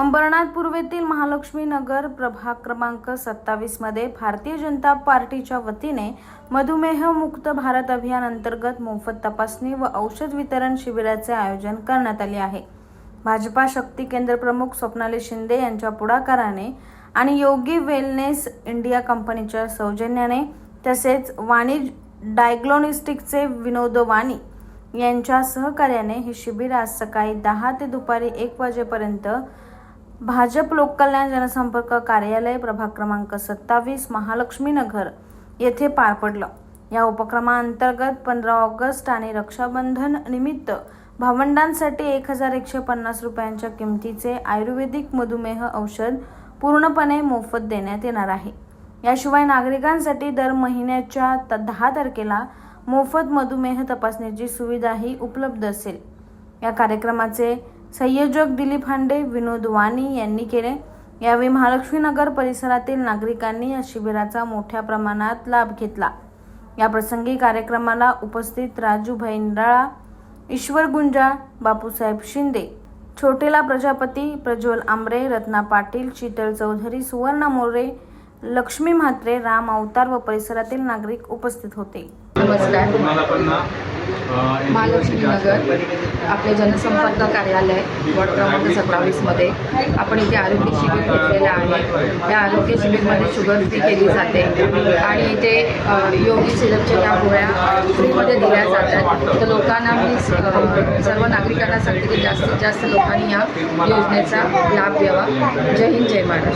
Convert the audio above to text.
अंबरनाथ पूर्वेतील महालक्ष्मी नगर प्रभाग क्रमांक सत्तावीसमध्ये भारतीय जनता पार्टीच्या वतीने मधुमेह मुक्त भारत अभियान अंतर्गत मोफत तपासणी व औषध वितरण शिबिराचे आयोजन करण्यात आले आहे. भाजपा शक्ती केंद्र प्रमुख स्वप्नाली शिंदे यांच्या पुढाकाराने आणि योगी वेलनेस इंडिया कंपनीच्या सौजन्याने तसेच वाणी डायग्नोस्टिकचे विनोद वाणी यांच्या सहकार्याने हे शिबिर आज सकाळी दहा ते दुपारी एक वाजेपर्यंत भाजप लोककल्याण जनसंपर्क कार्यालय प्रभाग क्रमांक सत्तावीस महालक्ष्मीनगर येथे पार पडलं. या उपक्रमाअंतर्गत पंधरा ऑगस्ट आणि रक्षाबंधन निमित्त भावंडांसाठी एक हजार एकशे पन्नास रुपयांच्या किमतीचे आयुर्वेदिक मधुमेह औषध पूर्णपणे मोफत देण्यात येणार आहे. याशिवाय नागरिकांसाठी दर महिन्याच्या त- दहा तारखेला मोफत मधुमेह तपासण्याची सुविधाही उपलब्ध असेल. या कार्यक्रमाचे संयोजक दिलीप हांडे विनोद वाणी यांनी केले. यावेळी महालक्ष्मी नगर परिसरातील नागरिकांनी या शिबिराचा मोठ्या प्रमाणात लाभ घेतला. या प्रसंगी कार्यक्रमाला उपस्थित राजू निराळा ईश्वर गुंजाळ बापूसाहेब शिंदे छोटेला प्रजापती प्रज्वल आंबरे रत्ना पाटील शीतल चौधरी सुवर्णा मोरे लक्ष्मी म्हात्रे राम अवतार व परिसरातील नागरिक उपस्थित होते. नमस्कार महालक्ष्मी नगर आपले जनसंपर्क कार्यालय वॉर्ड क्रमांक सत्तावीसमध्ये. आपण इथे आरोग्य शिबिर घेतलेलं आहे. या आरोग्य शिबिरमध्ये शुगर फ्री केली जाते. आणि इथे योगी सिरपच्या या गोळ्या फ्रीमध्ये दिल्या जातात. तर लोकांना मी सर्व नागरिकांना सांगते की जास्तीत जास्त लोकांनी या योजनेचा लाभ घ्यावा. जय हिंद जय महाराष्ट्र.